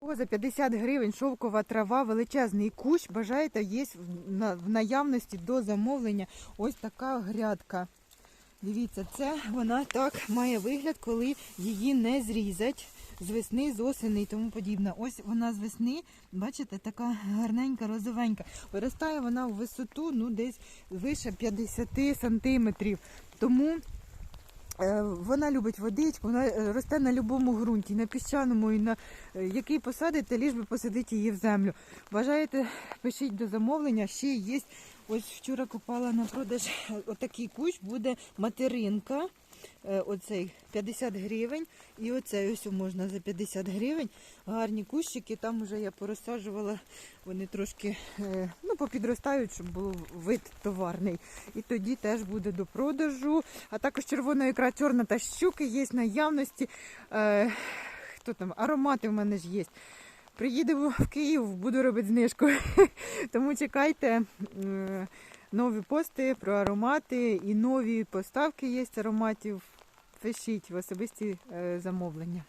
О, за 50 гривень шовкова трава, величезний кущ. Бажаєте, є в на- в наявності до замовлення ось така грядка. Дивіться, це вона так має вигляд, коли її не зрізать з весни, з осени і тому подібне. Ось вона з весни, бачите, така гарненька, розовенька. Виростає вона в висоту ну, десь вище 50 сантиметрів. Тому Вона любить водичку, вона е, росте на будь-якому ґрунті, на піщаному і на е, який посадите, ліж би посадити її в землю. Бажаєте, пишіть до замовлення. Ще є. Ось вчора купала на продаж е, отакий кущ, буде материнка. Е, Оцей 50 гривень. І оцей ось можна за 50 гривень. Гарні кущики. Там вже я порозсаджувала, вони трошки е, ну, попідростають, щоб був вид товарний. І тоді теж буде до продажу. А також червона ікра чорна та щуки є наявності. Е, хто там? Аромати в мене ж є. Приїдемо в Київ, буду робити знижку. Тому чекайте нові пости про аромати і нові поставки є ароматів. Пишіть в особисті е, замовлення.